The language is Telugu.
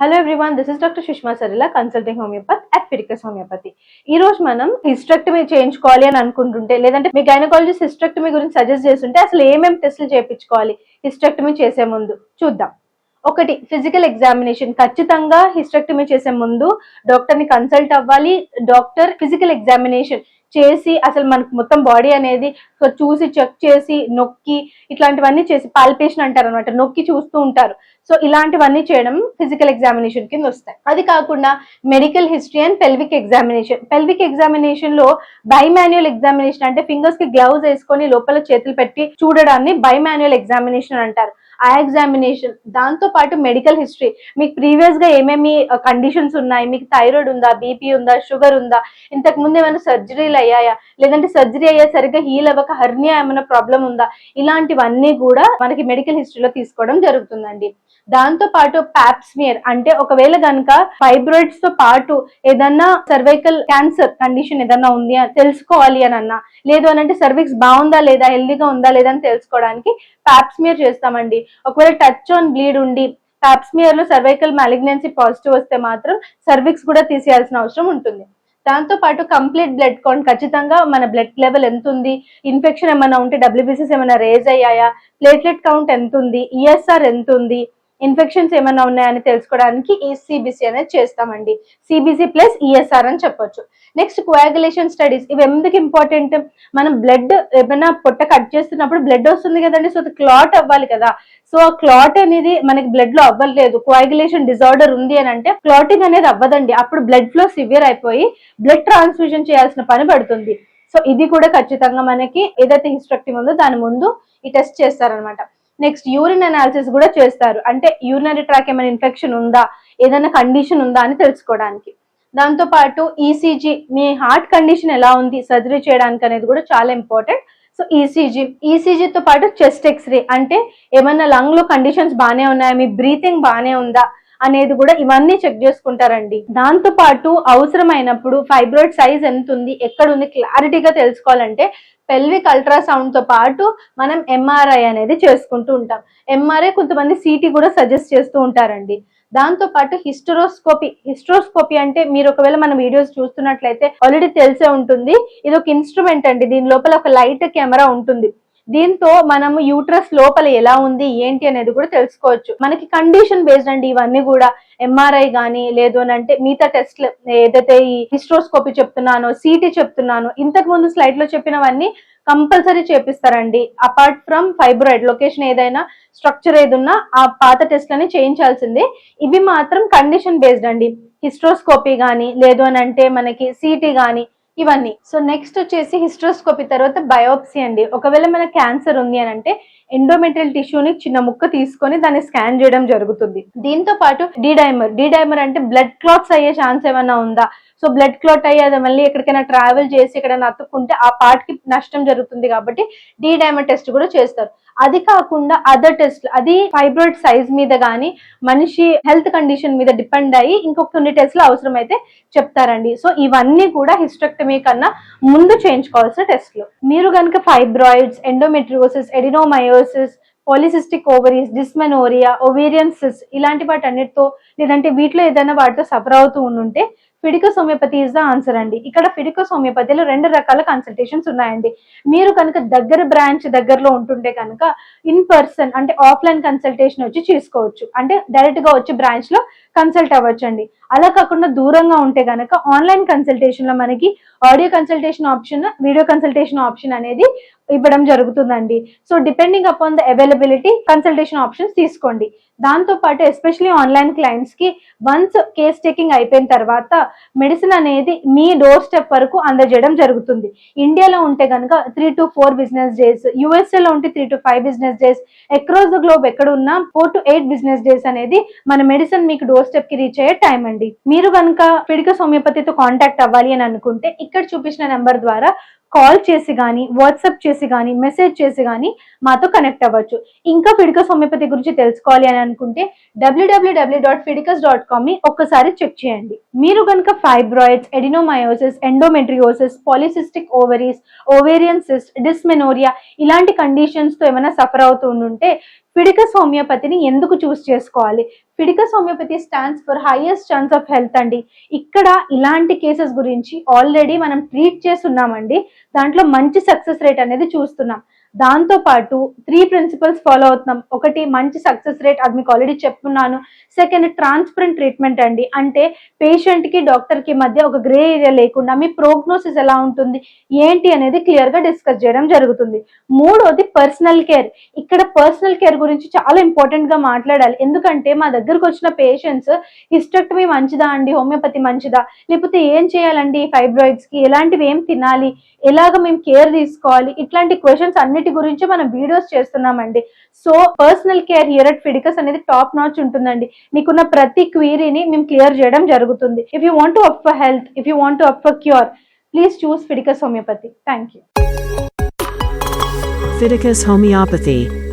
Hello everyone this is doctor Sushma సరిలా consulting homeopath at ఫిరికస్ homeopathy ఈ రోజు మనం హిస్ట్రక్టమీ చేయించుకోవాలి అని అనుకుంటుంటే లేదంటే మీ గైనకాలజిస్ట్ హిస్ట్రక్టమీ గురించి సజెస్ట్ చేస్తుంటే అసలు ఏమేమి టెస్టులు చేయించుకోవాలి హిస్ట్రక్టమీ చేసే ముందు? చూద్దాం. ఒకటి ఫిజికల్ ఎగ్జామినేషన్ ఖచ్చితంగా హిస్ట్రక్టమీ చేసే ముందు డాక్టర్ని కన్సల్ట్ అవ్వాలి. డాక్టర్ ఫిజికల్ ఎగ్జామినేషన్ చేసి అసలు మనకు మొత్తం బాడీ అనేది సో చూసి చెక్ చేసి నొక్కి ఇట్లాంటివన్నీ చేసి పాల్పేషన్ అంటారు అనమాట నొక్కి చూస్తూ ఉంటారు. సో ఇలాంటివన్నీ చేయడం ఫిజికల్ ఎగ్జామినేషన్ కింద వస్తాయి. అది కాకుండా medical history and pelvic examination pelvic ఎగ్జామినేషన్లో బైమాన్యువల్ ఎగ్జామినేషన్ అంటే ఫింగర్స్కి గ్లౌజ్ వేసుకొని లోపల చేతులు పెట్టి చూడడాన్ని బైమాన్యువల్ ఎగ్జామినేషన్ అంటారు. ఆ ఎగ్జామినేషన్ దాంతో పాటు మెడికల్ హిస్టరీ మీకు ప్రీవియస్గా ఏమేమి uh, కండిషన్స్ ఉన్నాయి? మీకు థైరాయిడ్ ఉందా? బీపీ ఉందా? షుగర్ ఉందా? ఇంతకు ముందు ఏమైనా సర్జరీలు అయ్యాయా? లేదంటే సర్జరీ అయ్యా సరిగ్గా హీల్ అవ్వక హర్నియా ఏమైనా ప్రాబ్లం ఉందా? ఇలాంటివన్నీ కూడా మనకి మెడికల్ హిస్టరీలో తీసుకోవడం జరుగుతుందండి. దాంతో పాటు ప్యాప్స్మియర్ అంటే ఒకవేళ కనుక ఫైబ్రాయిడ్స్తో పాటు ఏదన్నా సర్వైకల్ క్యాన్సర్ కండిషన్ ఏదన్నా ఉంది అని తెలుసుకోవాలి అని అన్నా లేదు అని అంటే సర్విక్స్ బాగుందా లేదా? హెల్దీగా ఉందా లేదా అని తెలుసుకోవడానికి ప్యాప్స్మియర్ చేస్తామండి. ఒకవేళ టచ్ ఆన్ బ్లీడ్ ఉండి టాప్స్మియర్లో సర్వైకల్ మాలిగ్నెన్సీ పాజిటివ్ వస్తే మాత్రం సర్విక్స్ కూడా తీసేయాల్సిన అవసరం ఉంటుంది. దాంతో పాటు కంప్లీట్ బ్లడ్ కౌంట్ ఖచ్చితంగా మన బ్లడ్ లెవెల్ ఎంత ఉంది? ఇన్ఫెక్షన్ ఏమైనా ఉంటే డబ్ల్యూబీసీస్ ఏమైనా రేజ్ అయ్యాయా? ప్లేట్లెట్ కౌంట్ ఎంత ఉంది? ఈఎస్ఆర్ ఎంత ఉంది? ఇన్ఫెక్షన్స్ ఏమైనా ఉన్నాయని తెలుసుకోవడానికి ఈ సిబిసి అనేది చేస్తామండి. సిబిసి ప్లస్ ఈఎస్ఆర్ అని చెప్పొచ్చు. నెక్స్ట్ కోయాగులేషన్ స్టడీస్ ఇవి ఎందుకు ఇంపార్టెంట్ మనం బ్లడ్ ఏమైనా పొట్ట కట్ చేస్తున్నప్పుడు బ్లడ్ వస్తుంది కదండి. సో క్లాట్ అవ్వాలి కదా. సో ఆ క్లాట్ అనేది మనకి బ్లడ్లో అవ్వలేదు. కోయాగులేషన్ డిజార్డర్ ఉంది అని అంటే క్లాటింగ్ అనేది అవ్వదండి. అప్పుడు బ్లడ్ ఫ్లో సివియర్ అయిపోయి బ్లడ్ ట్రాన్స్ఫ్యూజన్ చేయాల్సిన పని పడుతుంది. సో ఇది కూడా ఖచ్చితంగా మనకి ఏదైతే ఇన్స్ట్రక్టివ్ ఉందో దాని ముందు ఈ టెస్ట్ చేస్తారనమాట. నెక్స్ట్ యూరిన్ అనాలిసిస్ కూడా చేస్తారు. అంటే యూరినరీ ట్రాక్ ఏమైనా ఇన్ఫెక్షన్ ఉందా? ఏదైనా కండిషన్ ఉందా అని తెలుసుకోవడానికి. దాంతో పాటు ఈసీజీ మీ హార్ట్ కండిషన్ ఎలా ఉంది? సర్జరీ చేయడానికి అనేది కూడా చాలా ఇంపార్టెంట్. సో ఈసీజీ ఈసీజీతో పాటు చెస్ట్ ఎక్స్రే అంటే ఏమైనా లంగ్లో కండిషన్స్ బాగానే ఉన్నాయా? మీ బ్రీతింగ్ బాగానే ఉందా? అనేది కూడా ఇవన్నీ చెక్ చేసుకుంటారండి. దాంతో పాటు అవసరమైనప్పుడు ఫైబ్రాయిడ్ సైజ్ ఎంత ఉంది? ఎక్కడ ఉంది? క్లారిటీగా తెలుసుకోవాలంటే పెల్విక్ అల్ట్రాసౌండ్తో పాటు మనం ఎంఆర్ఐ అనేది చేసుకుంటూ ఉంటాం. ఎంఆర్ఐ కొంతమంది సిటీ కూడా సజెస్ట్ చేస్తూ ఉంటారండి. దాంతో పాటు హిస్టరోస్కోపీ హిస్టరోస్కోపీ అంటే మీరు ఒకవేళ మన వీడియోస్ చూస్తున్నట్లయితే ఆల్రెడీ తెలిసే ఉంటుంది. ఇది ఒక ఇన్స్ట్రుమెంట్ అండి. దీని లోపల ఒక లైట్ కెమెరా ఉంటుంది. దీంతో మనము యూట్రస్ లోపల ఎలా ఉంది ఏంటి అనేది కూడా తెలుసుకోవచ్చు. మనకి కండిషన్ బేస్డ్ అండి ఇవన్నీ కూడా. ఎంఆర్ఐ కానీ లేదు అని అంటే మిగతా టెస్ట్లు ఏదైతే ఈ హిస్ట్రోస్కోపీ చెప్తున్నానో సిటీ చెప్తున్నానో ఇంతకు ముందు స్లైడ్లో చెప్పినవన్నీ కంపల్సరీ చేపిస్తారండి. అపార్ట్ ఫ్రమ్ ఫైబ్రాయిడ్ లొకేషన్ ఏదైనా స్ట్రక్చర్ ఏదున్నా ఆ పాత టెస్ట్లని చేయించాల్సిందే. ఇవి మాత్రం కండిషన్ బేస్డ్ అండి. హిస్ట్రోస్కోపీ కానీ లేదు అని అంటే మనకి సిటీ కానీ ఇవన్నీ. సో నెక్స్ట్ వచ్చేసి హిస్ట్రోస్కోపీ తర్వాత బయోప్సీ అండి. ఒకవేళ మన క్యాన్సర్ ఉంది అని అంటే ఎండోమెట్రియల్ టిష్యూని చిన్న ముక్క తీసుకొని దాన్ని స్కాన్ చేయడం జరుగుతుంది. దీంతో పాటు డైమర్ డైమర్ అంటే బ్లడ్ క్లాట్స్ అయ్యే ఛాన్స్ ఏమైనా ఉందా? సో బ్లడ్ క్లాట్ అయ్యేది మళ్ళీ ఎక్కడికైనా ట్రావెల్ చేసి ఎక్కడైనా అతుక్కుంటే ఆ పార్ట్కి నష్టం జరుగుతుంది కాబట్టి డైమర్ టెస్ట్ కూడా చేస్తారు. అది కాకుండా అదర్ టెస్ట్ అది ఫైబ్రాయిడ్ సైజ్ మీద కానీ మనిషి హెల్త్ కండిషన్ మీద డిపెండ్ అయ్యి ఇంకొక కొన్ని టెస్ట్లు అవసరమైతే చెప్తారండి. సో ఇవన్నీ కూడా హిస్టెక్టమీ కన్నా ముందు చేయించుకోవాల్సిన టెస్ట్లు మీరు కనుక fibroids endometriosis adenomyosis polycystic ovaries dysmenorrhea ovarian cyst ఇలాంటి వాటి అన్నిటితో లేదంటే వీటిలో ఏదైనా వాటితో సఫర్ అవుతూ ఉంటే Fiticus homeopathy is the answer అండి. ఇక్కడ ఫిడికస్ హోమియోపతిలో రెండు రకాల కన్సల్టేషన్స్ ఉన్నాయండి. మీరు కనుక దగ్గర బ్రాంచ్ దగ్గరలో ఉంటుంటే కనుక ఇన్ పర్సన్ అంటే ఆఫ్లైన్ కన్సల్టేషన్ వచ్చి చేసుకోవచ్చు. అంటే డైరెక్ట్గా వచ్చి బ్రాంచ్లో కన్సల్ట్ అవ్వచ్చండి. అలా కాకుండా దూరంగా ఉంటే కనుక ఆన్లైన్ కన్సల్టేషన్లో మనకి audio consultation option video consultation option అనేది ఇవ్వడం జరుగుతుందండి. So depending upon the availability consultation options తీసుకోండి. దాంతో పాటు ఎస్పెషలీ ఆన్లైన్ క్లయింట్స్కి వన్స్ కేస్ టేకింగ్ అయిపోయిన తర్వాత మెడిసిన్ అనేది మీ డోర్ స్టెప్ వరకు అందజేయడం జరుగుతుంది. ఇండియాలో ఉంటే కనుక three to four business days యుఎస్ఏలో ఉంటే three to five business days across the globe ఎక్కడ ఉన్నా four to eight business days అనేది మన మెడిసిన్ మీకు డోర్ స్టెప్కి రీచ్ అయ్యే టైం అండి. మీరు కనుక పిడిక హోమియోపతితో కాంటాక్ట్ అవ్వాలి అని అనుకుంటే ఇక్కడ చూపించిన నెంబర్ ద్వారా కాల్ చేసి కానీ వాట్సాప్ చేసి కానీ మెసేజ్ చేసి కానీ మాతో కనెక్ట్ అవ్వచ్చు. ఇంకా ఫిడికస్ హోమియోపతి గురించి తెలుసుకోవాలి అని అనుకుంటే W W W dot Fiticus dot కామ్ని ఒక్కసారి చెక్ చేయండి. మీరు కనుక fibroids adenomyosis endometriosis polycystic ovaries ovarian cyst dysmenorrhea ఇలాంటి కండిషన్స్తో ఏమైనా సఫర్ అవుతూ ఉంటే ఫిడికస్ హోమియోపతిని ఎందుకు చూస్ చేసుకోవాలి? Fiticus homeopathy stands for highest chance of health అండి. ఇక్కడ ఇలాంటి కేసెస్ గురించి ఆల్రెడీ మనం ట్రీట్ చేస్తున్నామండి. దాంట్లో మంచి సక్సెస్ రేట్ అనేది చూస్తున్నాం. దాంతో పాటు త్రీ ప్రిన్సిపల్స్ ఫాలో అవుతున్నాం. ఒకటి మంచి సక్సెస్ రేట్ అది మీకు ఆల్రెడీ చెప్తున్నాను సెకండ్ ట్రాన్స్పరెంట్ ట్రీట్మెంట్ అండి. అంటే పేషెంట్కి డాక్టర్కి మధ్య ఒక గ్రే ఏరియా లేకుండా మీ ప్రోగ్నోసిస్ ఎలా ఉంటుంది ఏంటి అనేది క్లియర్గా డిస్కస్ చేయడం జరుగుతుంది. మూడోది పర్సనల్ కేర్ ఇక్కడ పర్సనల్ కేర్ గురించి చాలా ఇంపార్టెంట్గా మాట్లాడాలి. ఎందుకంటే మా దగ్గరకు వచ్చిన పేషెంట్స్ హిస్టెక్టమీ మంచిదా అండి? హోమియోపతి మంచిదా? లేకపోతే ఏం చేయాలండి? ఫైబ్రాయిడ్స్కి ఎలాంటివి ఏం తినాలి? ఎలాగ మేము కేర్ తీసుకోవాలి? ఇట్లాంటి క్వశ్చన్స్ అన్నిటి గురించి మనం వీడియోస్ చేస్తున్నామండి. So personal care here at Fiticus అనేది టాప్ నాచ్ ఉంటుందండి. మీకున్న ప్రతి క్వీరీని మేము క్లియర్ చేయడం జరుగుతుంది. If you want up for health if you want up for cure please choose Fiticus homeopathy thank you Fiticus Homeopathy.